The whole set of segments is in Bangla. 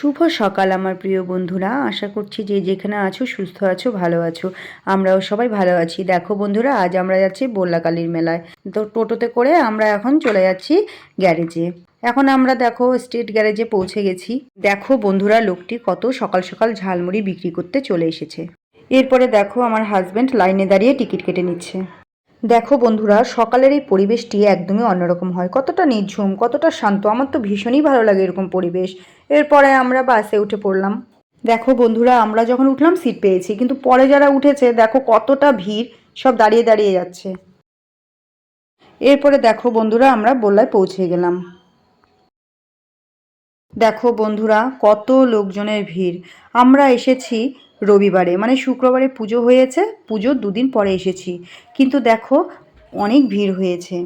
শুভ সকাল আমার প্রিয় বন্ধুরা। আশা করছি যে যেখানে আছো, সুস্থ আছো, ভালো আছো, আমরাও সবাই ভালো আছি। দেখো বন্ধুরা, আজ আমরা যাচ্ছি বল্লাকালীর মেলায়। তো টোটোতে করে আমরা এখন চলে যাচ্ছি গ্যারেজে। এখন আমরা দেখো স্টেট গ্যারেজে পৌঁছে গেছি। দেখো বন্ধুরা, লোকটি কত সকাল সকাল ঝালমুড়ি বিক্রি করতে চলে এসেছে। এরপরে দেখো আমার হাজব্যান্ড লাইনে দাঁড়িয়ে টিকিট কেটে নিচ্ছে। দেখো বন্ধুরা, সকালের এই পরিবেশটি একদমই অন্যরকম হয়। কতটা নির্ঝুম, কতটা শান্ত, আমার তো ভীষণই ভালো লাগে এরকম পরিবেশ। এরপরে আমরা বাসে উঠে পড়লাম। দেখো বন্ধুরা, আমরা যখন উঠলাম সিট পেয়েছি। কিন্তু পরে যারা উঠেছে, দেখো কতটা ভিড়, সব দাঁড়িয়ে দাঁড়িয়ে যাচ্ছে। এরপরে দেখো বন্ধুরা, আমরা বল্লায় পৌঁছে গেলাম। দেখো বন্ধুরা, কত লোকজনের ভিড়। আমরা এসেছি রবিবারে মানে শুক্রবারে পুজো হয়েছে, পুজোর দুদিন পরে এসেছি। কিন্তু দেখো, অনেক ভিড় হয়েছে।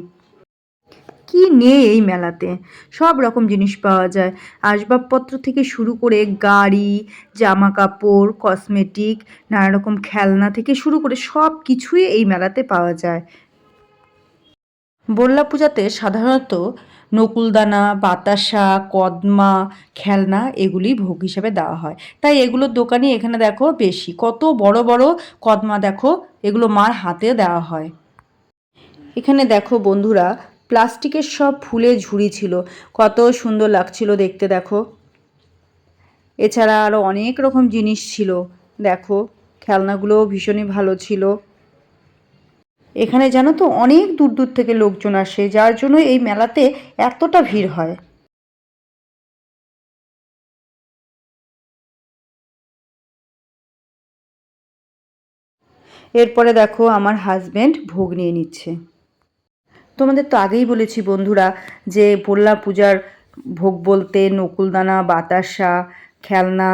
কি নেই এই মেলাতে? সব রকম জিনিস পাওয়া যায়। আসবাবপত্র থেকে শুরু করে গাড়ি জামা কাপড় কসমেটিক নানা রকম খেলনা থেকে শুরু করে সব কিছুই এই মেলাতে পাওয়া যায়। বল্লা পূজাতে সাধারণত নকুলদানা, বাতাসা, কদমা, খেলনা এগুলি ভোগ হিসেবে দেওয়া হয়। তাই এগুলোর দোকানই এখানে দেখো বেশি। কত বড় বড় কদমা দেখো, এগুলো মার হাতে দেওয়া হয়। এখানে দেখো বন্ধুরা, প্লাস্টিকের সব ফুলে ঝুড়ি ছিল। কত সুন্দর লাগছিল দেখতে দেখো। এছাড়া আরও অনেক রকম জিনিস ছিল। দেখো, খেলনাগুলোও ভীষণই ভালো ছিল। এখানে জানো তো অনেক দূর দূর থেকে লোকজন আসে, যার জন্য এই মেলাতে এতটা ভিড় হয়। এরপরে দেখো আমার হাজব্যান্ড ভোগ নিয়ে নিচ্ছে। তোমাদের তো আগেই বলেছি বন্ধুরা যে পোল্লা পূজার ভোগ বলতে নকুলদানা, বাতাসা, খেলনা,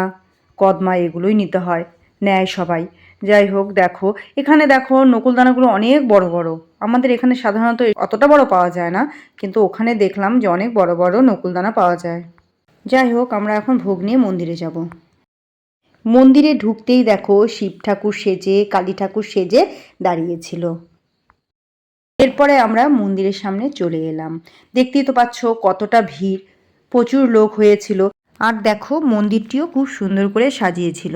কদমা এগুলোই নিতে হয়, নেয় সবাই। যাই হোক, দেখো। এখানে দেখো নকুলদানাগুলো অনেক বড় বড়। আমাদের এখানে সাধারণত অতটা বড় পাওয়া যায় না, কিন্তু ওখানে দেখলাম যে অনেক বড় বড় নকুলদানা পাওয়া যায়। যাই হোক, আমরা এখন ভোগ নিয়ে মন্দিরে যাব। মন্দিরে ঢুকতেই দেখো, শিব ঠাকুর সেজে, কালী ঠাকুর সেজে দাঁড়িয়েছিল। এরপরে আমরা মন্দিরের সামনে চলে এলাম। দেখতেই তো পাচ্ছ কতটা ভিড়, প্রচুর লোক হয়েছিল। আর দেখো, মন্দিরটিও খুব সুন্দর করে সাজিয়েছিল।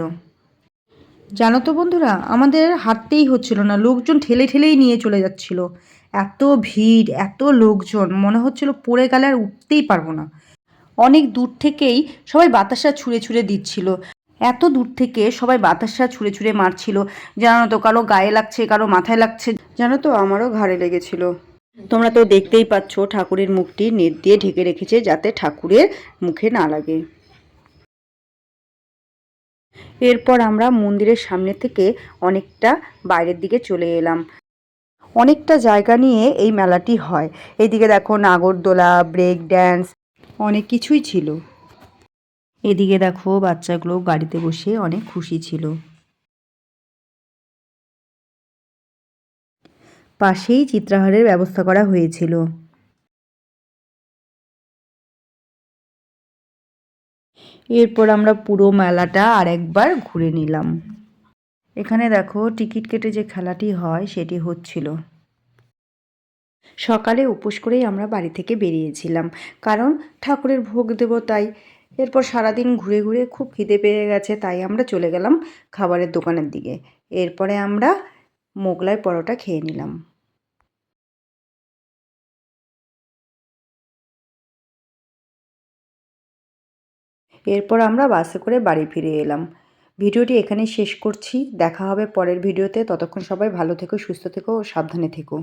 জানো তো বন্ধুরা, আমাদের হাঁটতেই হচ্ছিল না, লোকজন ঠেলে ঠেলেই নিয়ে চলে যাচ্ছিল। এত ভিড়, এত লোকজন, মনে হচ্ছিল পড়ে গেলে আর উঠতেই পারব না। অনেক দূর থেকেই সবাই বাতাসা ছুঁড়ে ছুঁড়ে দিচ্ছিল। এত দূর থেকে সবাই বাতাসা ছুঁড়ে ছুঁড়ে মারছিল। জানো তো, কারও গায়ে লাগছে, কারও মাথায় লাগছে। জানো তো, আমারও ঘাড়ে লেগেছিল। তোমরা তো দেখতেই পাচ্ছ, ঠাকুরের মুখটি নেট দিয়ে ঢেকে রেখেছে যাতে ঠাকুরের মুখে না লাগে। এরপর আমরা মন্দিরের সামনে থেকে অনেকটা বাইরের দিকে চলে এলাম। অনেকটা জায়গা নিয়ে এই মেলাটি হয়। এদিকে দেখো নাগরদোলা, ব্রেক ড্যান্স, অনেক কিছুই ছিল। এদিকে দেখো বাচ্চাগুলো গাড়িতে বসে অনেক খুশি ছিল। পাশেই চিত্রাহারের ব্যবস্থা করা হয়েছিল। এরপর আমরা পুরো মেলাটা আরেকবার ঘুরে নিলাম। এখানে দেখো, টিকিট কেটে যে খেলাটি হয়, সেটি হচ্ছিল। সকালে উপোস করেই আমরা বাড়ি থেকে বেরিয়েছিলাম, কারণ ঠাকুরের ভোগ দেব তাই। এরপর সারাদিন ঘুরে ঘুরে খুব খিদে পেয়ে গেছে, তাই আমরা চলে গেলাম খাবারের দোকানের দিকে। এরপরে আমরা মোগলাই পরোটা খেয়ে নিলাম। এরপর আমরা বাসে করে বাড়ি ফিরে এলাম। ভিডিওটি এখানেই শেষ করছি। দেখা হবে পরের ভিডিওতে। ততক্ষণ সবাই ভালো থেকো, সুস্থ থেকো ও সাবধানে থেকো।